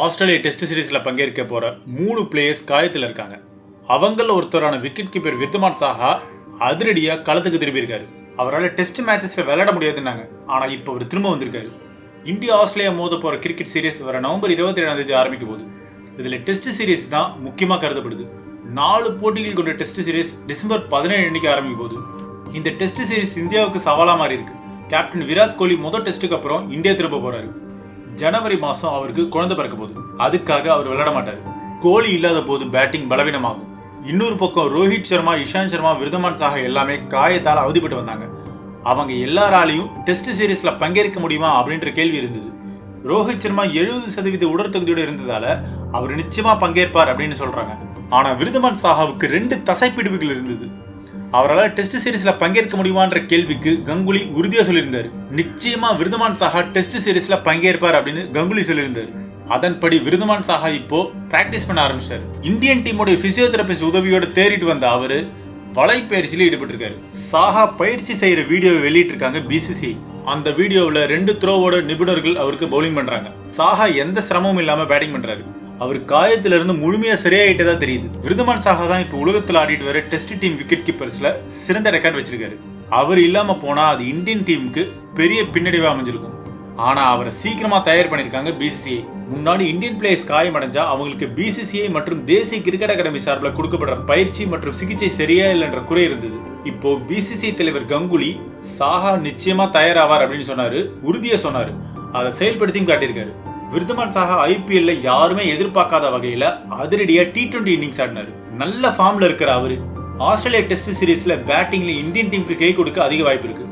ஆஸ்திரேலிய test சீரிஸ்ல பங்கேற்க போற மூணு பிளேயர்ஸ் காயத்துல இருக்காங்க. அவங்கள ஒருத்தரான விக்கெட் கீப்பர் விர்தமான் சாஹா அதிரடியா களத்துக்கு திரும்பியிருக்காரு. அவரால் டெஸ்ட் மேட்சஸ்ல விளையாட முடியாதுன்னாங்க. ஆனா இப்போ அவர் திரும்ப வந்திருக்காரு. இந்தியா ஆஸ்திரேலியா மோத போற கிரிக்கெட் சீரீஸ் வர நவம்பர் இருபத்தி ஏழாம் தேதி ஆரம்பிக்க போகுது இதுல டெஸ்ட் சீரிஸ் தான் முக்கியமா கருதப்படுது. நாலு போட்டிகள் கொண்ட டெஸ்ட் சீரிஸ் டிசம்பர் பதினேழு அன்னைக்கு ஆரம்பிக்க போகுது இந்த டெஸ்ட் சீரிஸ் இந்தியாவுக்கு சவாலா மாறி இருக்கு கேப்டன் விராட் கோலி முதல் டெஸ்ட்டுக்கு அப்புறம் இந்தியா திரும்ப போறாரு. ஜனவரி மாசம் அவருக்கு குழந்தை பிறக்க போகுது. அதுக்காக அவர் விளையாட மாட்டார். கோலி இல்லாத போது பேட்டிங் பலவீனமாகும். இன்னொரு பக்கம் ரோஹித் சர்மா இஷாந்த் சர்மா விருதமான் சாஹா எல்லாமே காயத்தால் அவதிப்பட்டு வந்தாங்க. அவங்க எல்லாராலையும் டெஸ்ட் சீரிஸ்ல பங்கேற்க முடியுமா அப்படின்ற கேள்வி இருந்தது. ரோஹித் சர்மா எழுபது சதவீத உடற்தகுதியோடு இருந்ததால அவர் நிச்சயமா பங்கேற்பார் அப்படின்னு சொல்றாங்க. ஆனா விருதமான் சாஹாவுக்கு ரெண்டு தசைப்பிடிப்புகள் இருந்தது. அவரால் டெஸ்ட் சீரிஸ்ல பங்கேற்க முடியுமான்ற கேள்விக்கு கங்குலி உறுதியா சொல்லியிருந்தார். நிச்சயமா விருதுமான் சாஹா டெஸ்ட் சீரிஸ்ல பங்கேற்பார் அப்படின்னு கங்குலி சொல்லியிருந்தாரு. அதன்படி விருதுமான் சாஹா இப்போ பிராக்டிஸ் பண்ண ஆரம்பிச்சார். இந்தியன் டீமோட பிசியோதெரபிஸ்ட் உதவியோட தேறிட்டு வந்த அவரு வலைப்பயிற்சியில ஈடுபட்டிருக்காரு. சாஹா பயிற்சி செய்யற வீடியோவை வெளியிட்டு இருக்காங்க பிசிசிஐ அந்த வீடியோவுல ரெண்டு த்ரோவோட நிபுணர்கள் அவருக்கு பவுலிங் பண்றாங்க. சாஹா எந்த சிரமமும் இல்லாம பேட்டிங் பண்றாரு. அவர் காயத்துல இருந்து முழுமையா சரியாயிட்டதா தெரியுது. விருதுமான் சாஹா தான் இப்ப உலகத்தில் ஆடிட்டு வர டெஸ்ட் டீம் விக்கெட் கீப்பர்ஸ்ல சிறந்த ரெக்கார்ட் வச்சிருக்காரு. அவர் இல்லாம போனா அது இந்தியன் டீமுக்கு பெரிய பின்னடைவா அமைஞ்சிருக்கும். ஆனா அவரை சீக்கிரமா தயார் பண்ணிருக்காங்க பிசிசிஐ முன்னாடி இந்தியன் பிளேயர்ஸ் காயமடைஞ்சா அவங்களுக்கு பிசிசிஐ மற்றும் தேசிய கிரிக்கெட் அகாடமி சார்பில் கொடுக்கப்படுற பயிற்சி மற்றும் சிகிச்சை சரியா இல்லைன்ற குறை இருந்தது. இப்போ பிசிசிஐ தலைவர் கங்குலி சாஹா நிச்சயமா தயாராவார் அப்படின்னு சொன்னாரு உறுதியா சொன்னாரு. அதை செயல்படுத்தியும் காட்டியிருக்காரு. விருதுமான் சாகா ஐபிஎல்ல யாருமே எதிர்பார்க்காத வகையில அதிரடியா டி டுவெண்டி இன்னிங்ஸ் ஆடினாரு. நல்ல ஃபார்ம்ல இருக்கிற அவரு. ஆஸ்திரேலியா டெஸ்ட் சீரீஸ்ல பேட்டிங்ல இந்தியன் டீமுக்கு கை கொடுக்க அதிக வாய்ப்பு இருக்கு.